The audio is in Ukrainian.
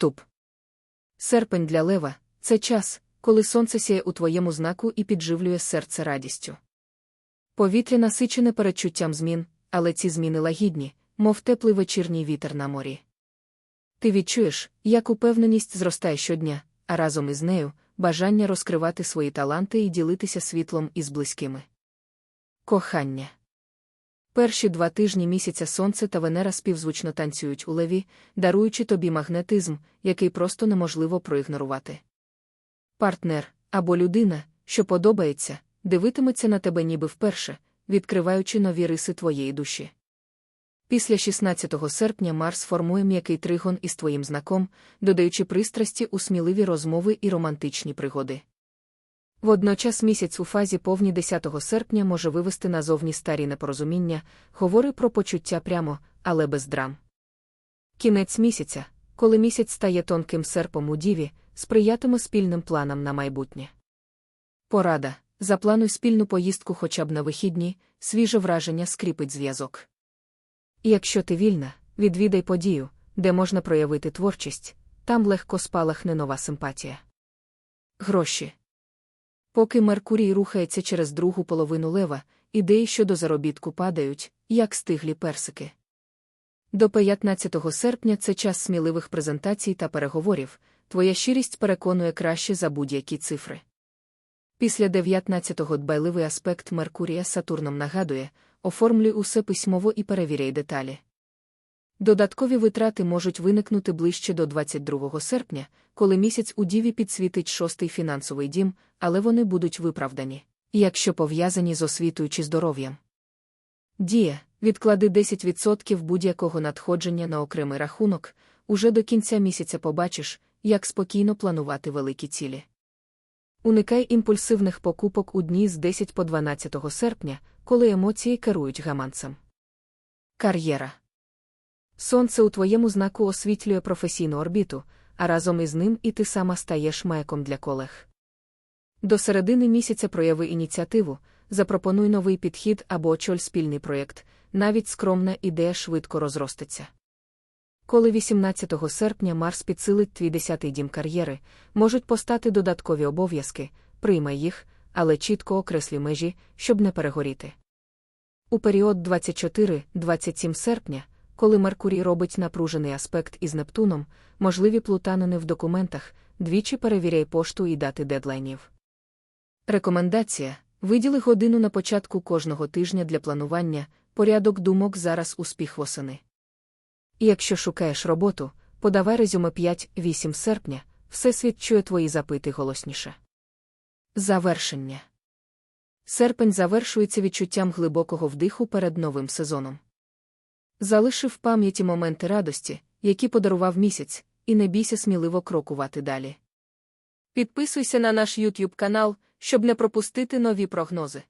Вступ. Серпень для лева це час, коли сонце сяє у твоєму знаку і підживлює серце радістю. Повітря насичене передчуттям змін, але ці зміни лагідні, мов теплий вечірній вітер на морі. Ти відчуєш, як упевненість зростає щодня, а разом із нею бажання розкривати свої таланти і ділитися світлом із близькими. Кохання. Перші два тижні місяця Сонце та Венера співзвучно танцюють у леві, даруючи тобі магнетизм, який просто неможливо проігнорувати. Партнер або людина, що подобається, дивитиметься на тебе ніби вперше, відкриваючи нові риси твоєї душі. Після 16 серпня Марс формує м'який тригон із твоїм знаком, додаючи пристрасті у сміливі розмови і романтичні пригоди. Водночас місяць у фазі повні 10 серпня може вивести назовні старі непорозуміння, говори про почуття прямо, але без драм. Кінець місяця, коли місяць стає тонким серпом у діві, сприятиме спільним планам на майбутнє. Порада заплануй спільну поїздку хоча б на вихідні, свіже враження скріпить зв'язок. Якщо ти вільна, відвідай подію, де можна проявити творчість, там легко спалахне нова симпатія. Гроші. Поки Меркурій рухається через другу половину лева, ідеї щодо заробітку падають, як стиглі персики. До 15 серпня це час сміливих презентацій та переговорів, твоя щирість переконує краще за будь-які цифри. Після 19-го дбайливий аспект Меркурія Сатурном нагадує, оформлюй усе письмово і перевіряй деталі. Додаткові витрати можуть виникнути ближче до 22 серпня, коли місяць у Діві підсвітить шостий фінансовий дім, але вони будуть виправдані, якщо пов'язані з освітою чи здоров'ям. Дія відклади 10% будь-якого надходження на окремий рахунок, уже до кінця місяця побачиш, як спокійно планувати великі цілі. Уникай імпульсивних покупок у дні з 10 по 12 серпня, коли емоції керують гаманцем. Кар'єра. Сонце у твоєму знаку освітлює професійну орбіту, а разом із ним і ти сама стаєш маяком для колег. До середини місяця прояви ініціативу, запропонуй новий підхід або очоль спільний проєкт, навіть скромна ідея швидко розростеться. Коли 18 серпня Марс підсилить твій десятий дім кар'єри, можуть постати додаткові обов'язки, приймай їх, але чітко окреслі межі, щоб не перегоріти. У період 24-27 серпня, коли Меркурій робить напружений аспект із Нептуном, можливі плутанини в документах, двічі перевіряй пошту і дати дедлайнів. Рекомендація виділи годину на початку кожного тижня для планування, порядок думок зараз успіх восени. І якщо шукаєш роботу, подавай резюме 5-8 серпня, всесвіт чує твої запити голосніше. Завершення. Серпень завершується відчуттям глибокого вдиху перед новим сезоном. Залиши в пам'яті моменти радості, які подарував місяць, і не бійся сміливо крокувати далі. Підписуйся на наш YouTube канал, щоб не пропустити нові прогнози.